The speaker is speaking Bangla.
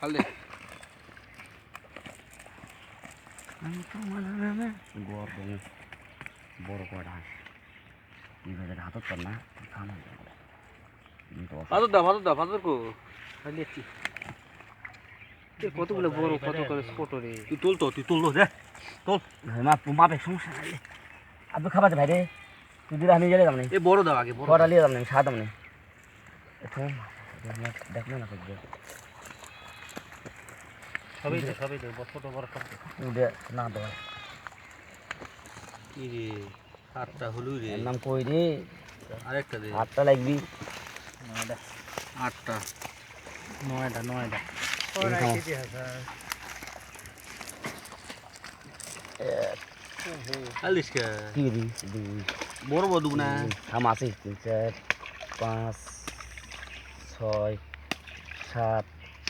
খাল দে গড় তুমি বড় কটা এইভাবে হাতত কর না খানা কিন্তু পাথর দা পাথর দা পাথর কো খালি আছি কতগুলো বড় কত করে ছোট রে। তুই তুল তো তুই তুল তো দে মা মাপে সমস্যা নাই আপনি খাবার ভাই রে তুই দিলে আমি গেলে যাম না এ বড় দাও আগে বড় লিয়ে যাম না দাম নেই একটু দেখ না সবই দে সবই দে ছোট বড় সব। দে। না কি রে আটটা হলুই রে। নাম কই রে? আরেকটা দে। আটটা লাগবি। আটটা। নয়টা বড় থাম আছে তিন চার পাঁচ ছয় সাত